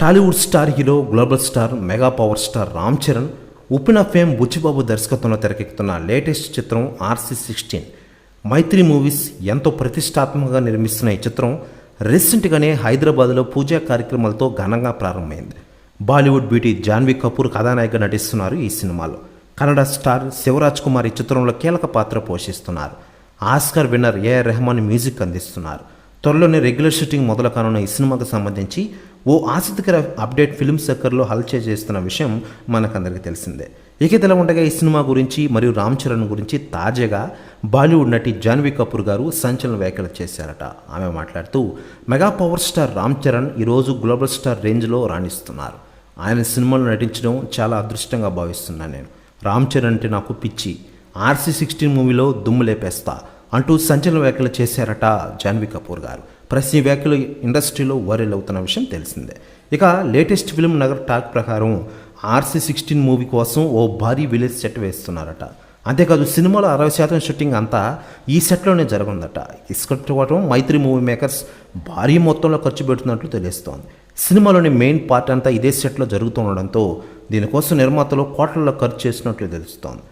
Tollywood star hero global star mega power star Ram Charan Uppena fame Buchibabu దర్శకత్వంలో తెరకెక్కుతున్న latest చిత్రం RC sixteen. మైత్రి movies ఎంతో ప్రతిష్టాత్మకంగా నిర్మిస్తున్న ఈ చిత్రం రీసెంట్గానే హైదరాబాద్లో పూజా కార్యక్రమాలతో ఘనంగా ప్రారంభమైంది. బాలీవుడ్ బ్యూటీ జాన్వీ కపూర్ కథానాయిక నటిస్తున్నారు ఈ సినిమాలో. కన్నడ స్టార్ శివరాజ్ కుమార్ ఈ చిత్రంలో కీలక పాత్ర పోషిస్తున్నారు. Oscar winner AR Rahman music అందిస్తున్నారు. త్వరలోనే రెగ్యులర్ షూటింగ్ మొదలు కానున్న ఈ సినిమాకు సంబంధించి ఓ ఆసక్తికర అప్డేట్ ఫిల్మ్ సర్కర్లో హల్చే చేస్తున్న విషయం మనకందరికీ తెలిసిందే. ఇక ఇదిలా ఉండగా ఈ సినిమా గురించి మరియు రామ్ చరణ్ గురించి తాజాగా బాలీవుడ్ నటి జాన్వీ కపూర్ గారు సంచలన వ్యాఖ్యలు చేశారట. ఆమె మాట్లాడుతూ mega power star Ram Charan ఈరోజు గ్లోబల్ స్టార్ రేంజ్లో రాణిస్తున్నారు. ఆయన సినిమాలో నటించడం చాలా అదృష్టంగా భావిస్తున్నాను నేను. రామ్ చరణ్ అంటే నాకు పిచ్చి. ఆర్సీ సిక్స్టీన్ మూవీలో దుమ్ము లేపేస్తా. అంటూ సంచలన వ్యాఖ్యలు చేశారట జాన్వీ కపూర్ గారు. ప్రశ్న వ్యాఖ్యలు ఇండస్ట్రీలో వైరల్ అవుతున్న విషయం తెలిసిందే. ఇక లేటెస్ట్ ఫిల్మ్ నగర్ టాక్ ప్రకారం ఆర్సీ సిక్స్టీన్ మూవీ కోసం ఓ భారీ విలేజ్ సెట్ వేస్తున్నారట. అంతేకాదు సినిమాలో అరవై శాతం షూటింగ్ అంతా ఈ సెట్లోనే జరగందట ఈ స్క్రిప్ట్ ఇవ్వడం మైత్రి మూవీ మేకర్స్ భారీ మొత్తంలో ఖర్చు పెడుతున్నట్లు తెలుస్తోంది. సినిమాలోని మెయిన్ పార్ట్ అంతా ఇదే సెట్లో జరుగుతుండడంతో దీనికోసం నిర్మాతలు కోట్లలో ఖర్చు చేసినట్లు తెలుస్తోంది.